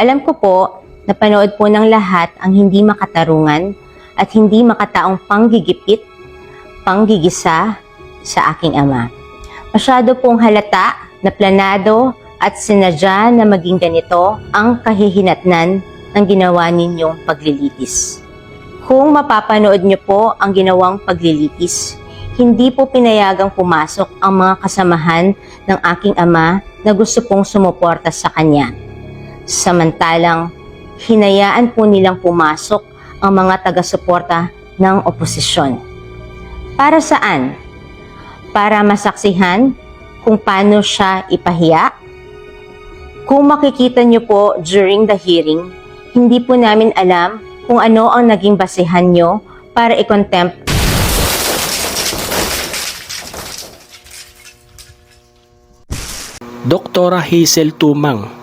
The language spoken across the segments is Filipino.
Alam ko po na panood po ng lahat ang hindi makatarungan at hindi makataong panggigipit, panggigisa sa aking ama. Masyado pong halata na planado at sinadya na maging ganito ang kahihinatnan ng ginawa ninyong paglilitis. Kung mapapanood niyo po ang ginawang paglilitis, hindi po pinayagang pumasok ang mga kasamahan ng aking ama na gusto pong sumuporta sa kanya. Samantalang, hinayaan po nilang pumasok ang mga taga-suporta ng oposisyon. Para saan? Para masaksihan kung paano siya ipahiya? Kung makikita niyo po during the hearing, hindi po namin alam kung ano ang naging basehan niyo para i-contempt Doktora Hazel Tumang.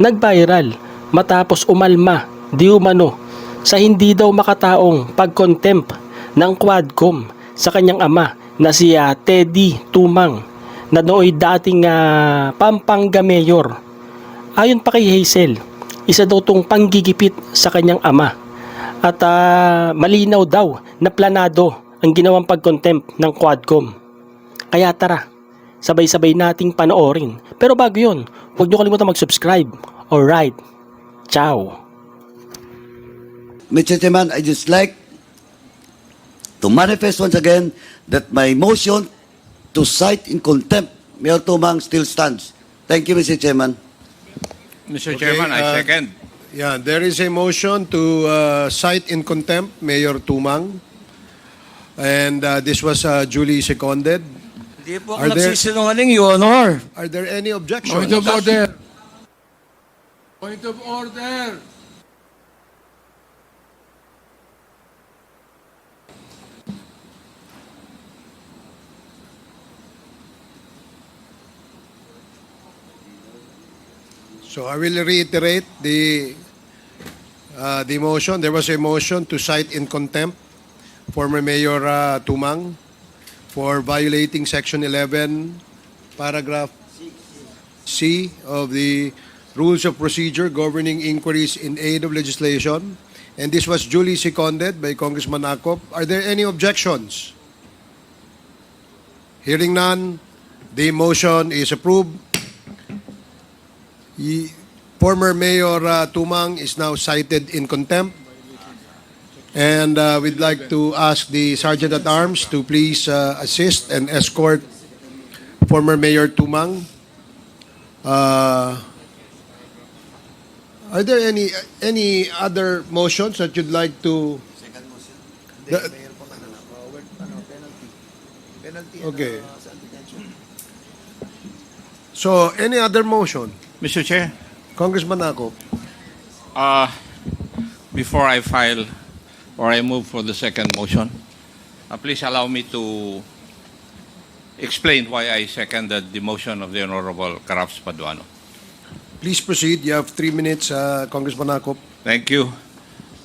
Nag-viral matapos umalma di umano sa hindi daw makataong pagkontempt ng Quadcom sa kanyang ama na si ah, Teddy Tumang na nooy dating ah, Pampanga Mayor. Ayon pa kay Hazel, isa daw tong panggigipit sa kanyang ama at ah, malinaw daw na planado ang ginawang pagkontempt ng Quadcom. Kaya tara, sabay-sabay nating panoorin. Pero bago yun, huwag niyo kalimutan mag-subscribe. Alright, ciao! Mr. Chairman, I just like to manifest once again that my motion to cite in contempt Mayor Tumang still stands. Thank you, Mr. Chairman. Mr. Okay, Chairman, I uh, second. Yeah, there is a motion to uh, cite in contempt Mayor Tumang. And uh, this was uh, duly seconded. Hindi po Are ako there- nagsisinungaling, Your Honor. Are there any objections? Point of order. Point of order. So I will reiterate the uh, the motion. There was a motion to cite in contempt former Mayor uh, Tumang for violating Section 11, paragraph C of the Rules of Procedure governing inquiries in aid of legislation. And this was duly seconded by Congressman Akop. Are there any objections? Hearing none, the motion is approved. Y- Former Mayor uh, Tumang is now cited in contempt. And uh, we'd like to ask the Sergeant at Arms to please uh, assist and escort former Mayor Tumang. Uh, are there any any other motions that you'd like to? Second motion. The- Okay. So, any other motion? Mr. Chair, Congressman Ako. uh, before I file or I move for the second motion, uh, please allow me to explain why I seconded the motion of the Honorable Carabs Paduano. Please proceed. You have three minutes, uh, Congressman Akop. Thank you.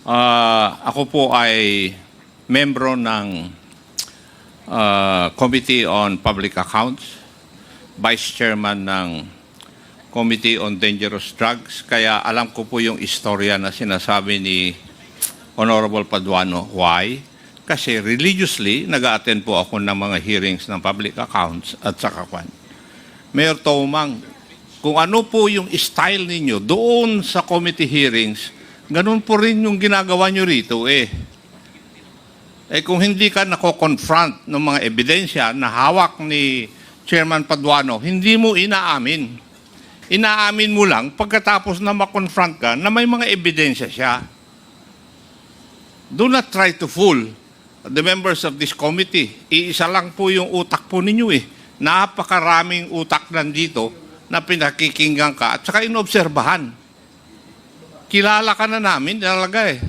Uh, ako po ay membro ng uh, Committee on Public Accounts, Vice Chairman ng Committee on Dangerous Drugs, kaya alam ko po yung istorya na sinasabi ni Honorable Paduano. Why? Kasi religiously, nag-attend po ako ng mga hearings ng public accounts at saka kwan. Mayor Tomang, kung ano po yung style ninyo doon sa committee hearings, ganun po rin yung ginagawa nyo rito eh. Eh kung hindi ka nako-confront ng mga ebidensya na hawak ni Chairman Paduano, hindi mo inaamin. Inaamin mo lang pagkatapos na makonfront ka na may mga ebidensya siya. Do not try to fool the members of this committee. Iisa lang po yung utak po ninyo eh. Napakaraming utak nandito na pinakikinggan ka at saka inobserbahan. Kilala ka na namin talaga eh.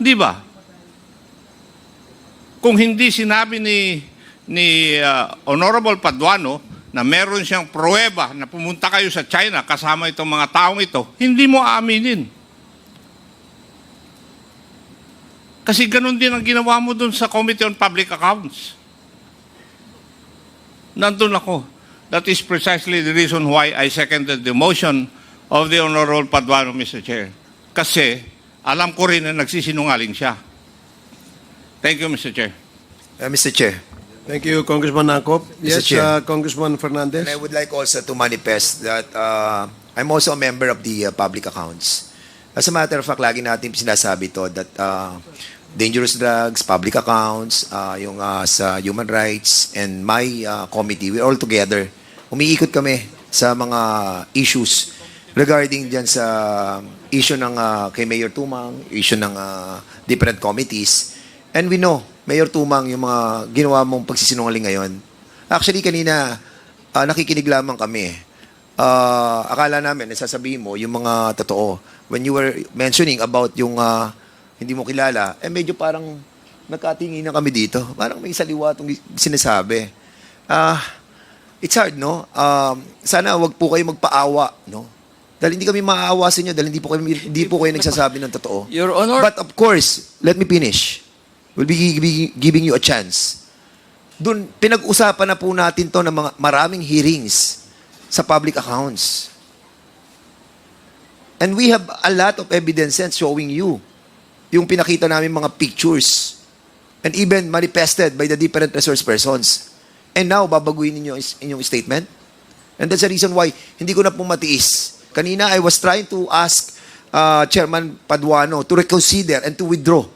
Di ba? Kung hindi sinabi ni ni uh, Honorable Paduano na meron siyang pruweba na pumunta kayo sa China kasama itong mga taong ito, hindi mo aaminin. Kasi ganun din ang ginawa mo dun sa Committee on Public Accounts. Nandun ako. That is precisely the reason why I seconded the motion of the Honorable Paduano, Mr. Chair. Kasi alam ko rin na nagsisinungaling siya. Thank you, Mr. Chair. Uh, Mr. Chair, Thank you, Congressman Nakop. Yes, Chair. uh, Congressman Fernandez. and I would like also to manifest that uh, I'm also a member of the uh, public accounts. As a matter of fact, lagi natin sinasabi to that uh, dangerous drugs, public accounts, uh, yung uh, sa human rights, and my uh, committee, we're all together. Umiikot kami sa mga issues regarding dyan sa issue ng uh, kay Mayor Tumang, issue ng uh, different committees. And we know, Mayor Tumang, yung mga ginawa mong pagsisinungaling ngayon. Actually, kanina, ah, nakikinig lamang kami. Ah, akala namin, nasasabihin mo yung mga totoo. When you were mentioning about yung ah, hindi mo kilala, eh medyo parang nagkatingin na kami dito. Parang may saliwa itong sinasabi. Ah, it's hard, no? Um, sana wag po kayo magpaawa, no? Dahil hindi kami maaawa sa inyo, dahil hindi po kayo, hindi po kayo nagsasabi ng totoo. Your Honor, But of course, let me finish. We'll be gi- giving you a chance. Doon, pinag-usapan na po natin to ng mga maraming hearings sa public accounts. And we have a lot of evidences showing you yung pinakita namin mga pictures and even manifested by the different resource persons. And now, babaguhin ninyo inyong statement? And that's the reason why hindi ko na po matiis. Kanina, I was trying to ask uh, Chairman Paduano to reconsider and to withdraw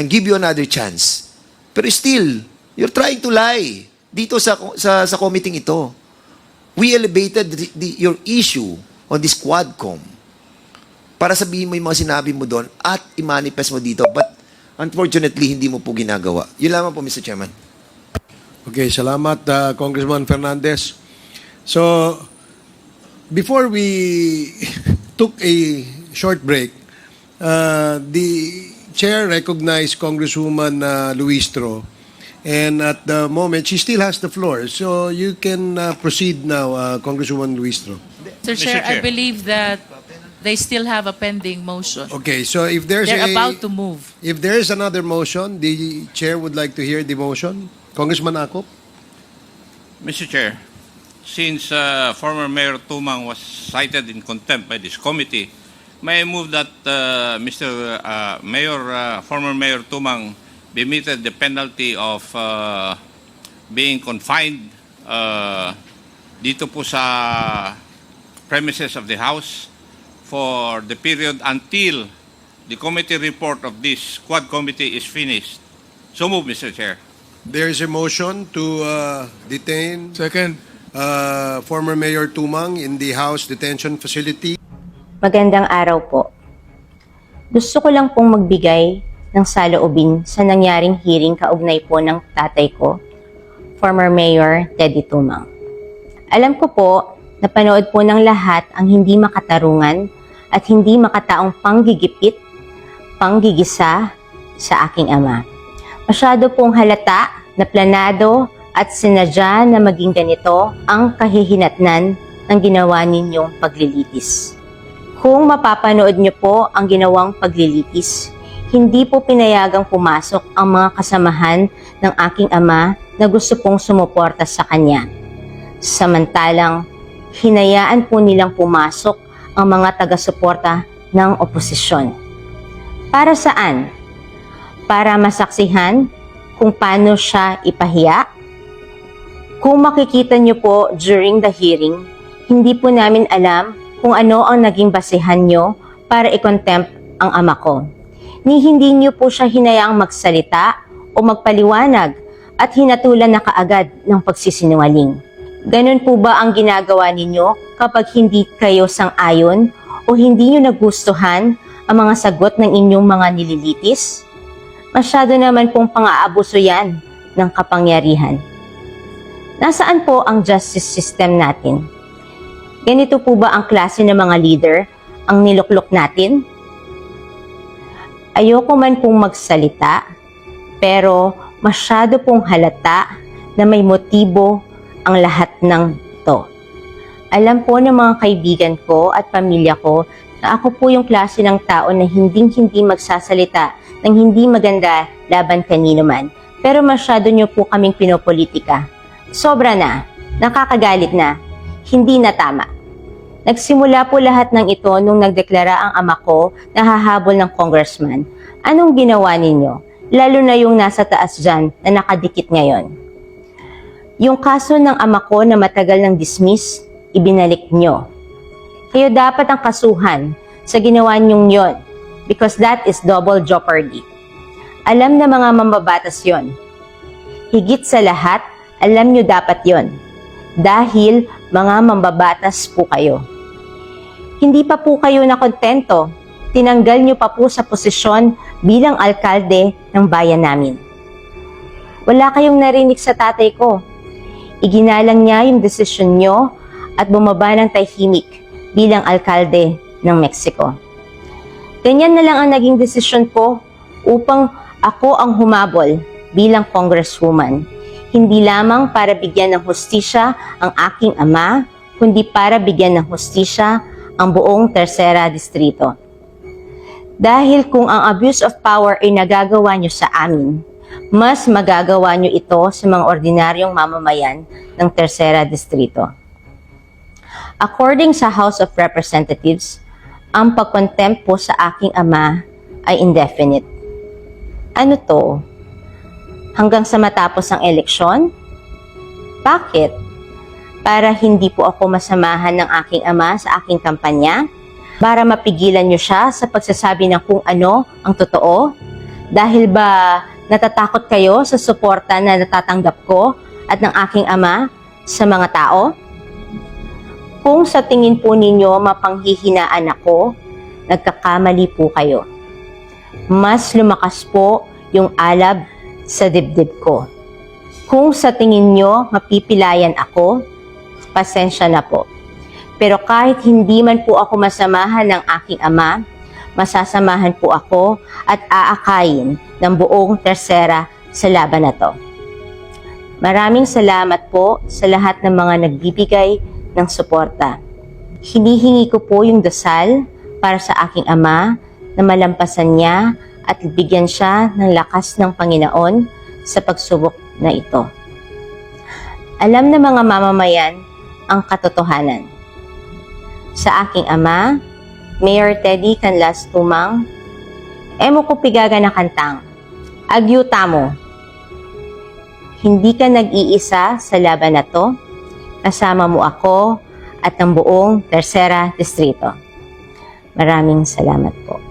and give you another chance. Pero still, you're trying to lie dito sa sa, sa committee ito. We elevated the, the, your issue on this Quadcom para sabihin mo yung mga sinabi mo doon at i-manifest mo dito. But unfortunately, hindi mo po ginagawa. Yun lamang po, Mr. Chairman. Okay, salamat, uh, Congressman Fernandez. So, before we took a short break, uh, the chair recognized Congresswoman uh, Luistro, and at the moment, she still has the floor. So, you can uh, proceed now, uh, Congresswoman Luistro. Mr. Chair, I Chair. believe that they still have a pending motion. Okay, so if there's They're a... about to move. If there is another motion, the chair would like to hear the motion. Congressman Akop? Mr. Chair, since uh, former Mayor Tumang was cited in contempt by this committee, may I move that uh, Mr. Uh, Mayor, uh, former Mayor Tumang be meted the penalty of uh, being confined uh, dito po sa premises of the House for the period until the committee report of this Quad Committee is finished. So move, Mr. Chair. There is a motion to uh, detain Second. uh, former Mayor Tumang in the House Detention Facility. Magandang araw po. Gusto ko lang pong magbigay ng saloobin sa nangyaring hearing kaugnay po ng tatay ko, former Mayor Teddy Tumang. Alam ko po, napanood po ng lahat ang hindi makatarungan at hindi makataong panggigipit, panggigisa sa aking ama. Masyado pong halata na planado at sinadya na maging ganito ang kahihinatnan ng ginawa ninyong paglilitis. Kung mapapanood niyo po ang ginawang paglilitis, hindi po pinayagang pumasok ang mga kasamahan ng aking ama na gusto pong sumuporta sa kanya. Samantalang, hinayaan po nilang pumasok ang mga taga-suporta ng oposisyon. Para saan? Para masaksihan kung paano siya ipahiya? Kung makikita niyo po during the hearing, hindi po namin alam kung ano ang naging basihan nyo para i-contempt ang ama ko. Ni hindi niyo po siya hinayaang magsalita o magpaliwanag at hinatulan na kaagad ng pagsisinungaling. Ganun po ba ang ginagawa ninyo kapag hindi kayo sang-ayon o hindi niyo nagustuhan ang mga sagot ng inyong mga nililitis? Masyado naman pong pang-aabuso yan ng kapangyarihan. Nasaan po ang justice system natin? Ganito po ba ang klase ng mga leader ang niluklok natin? Ayoko man pong magsalita, pero masyado pong halata na may motibo ang lahat ng to. Alam po ng mga kaibigan ko at pamilya ko na ako po yung klase ng tao na hinding-hindi magsasalita ng hindi maganda laban kanino man. Pero masyado nyo po kaming pinopolitika. Sobra na. Nakakagalit na. Hindi na tama. Nagsimula po lahat ng ito nung nagdeklara ang ama ko na hahabol ng congressman. Anong ginawa ninyo? Lalo na yung nasa taas dyan na nakadikit ngayon. Yung kaso ng ama ko na matagal ng dismiss, ibinalik nyo. Kayo dapat ang kasuhan sa ginawa nyong yon because that is double jeopardy. Alam na mga mambabatas yon. Higit sa lahat, alam nyo dapat yon. Dahil mga mambabatas po kayo. Hindi pa po kayo nakontento. Tinanggal nyo pa po sa posisyon bilang alkalde ng bayan namin. Wala kayong narinig sa tatay ko. Iginalang niya yung desisyon nyo at bumaba ng tahimik bilang alkalde ng Mexico. Ganyan na lang ang naging desisyon ko upang ako ang humabol bilang congresswoman. Hindi lamang para bigyan ng hustisya ang aking ama, kundi para bigyan ng hustisya ang buong Tercera Distrito. Dahil kung ang abuse of power ay nagagawa nyo sa amin, mas magagawa nyo ito sa mga ordinaryong mamamayan ng Tercera Distrito. According sa House of Representatives, ang pagkontempt po sa aking ama ay indefinite. Ano to? Hanggang sa matapos ang eleksyon? Bakit? Para hindi po ako masamahan ng aking ama sa aking kampanya? Para mapigilan niyo siya sa pagsasabi ng kung ano ang totoo? Dahil ba natatakot kayo sa suporta na natatanggap ko at ng aking ama sa mga tao? Kung sa tingin po ninyo mapanghihinaan ako, nagkakamali po kayo. Mas lumakas po yung alab sa dibdib ko. Kung sa tingin nyo mapipilayan ako, pasensya na po. Pero kahit hindi man po ako masamahan ng aking ama, masasamahan po ako at aakayin ng buong tersera sa laban na to. Maraming salamat po sa lahat ng mga nagbibigay ng suporta. Hinihingi ko po yung dasal para sa aking ama na malampasan niya at bigyan siya ng lakas ng Panginoon sa pagsubok na ito. Alam na mga mamamayan ang katotohanan. Sa aking ama, Mayor Teddy Canlas Tumang, emo ko pigaga na kantang, agyuta mo. Hindi ka nag-iisa sa laban na to, kasama mo ako at ang buong Tercera Distrito. Maraming salamat po.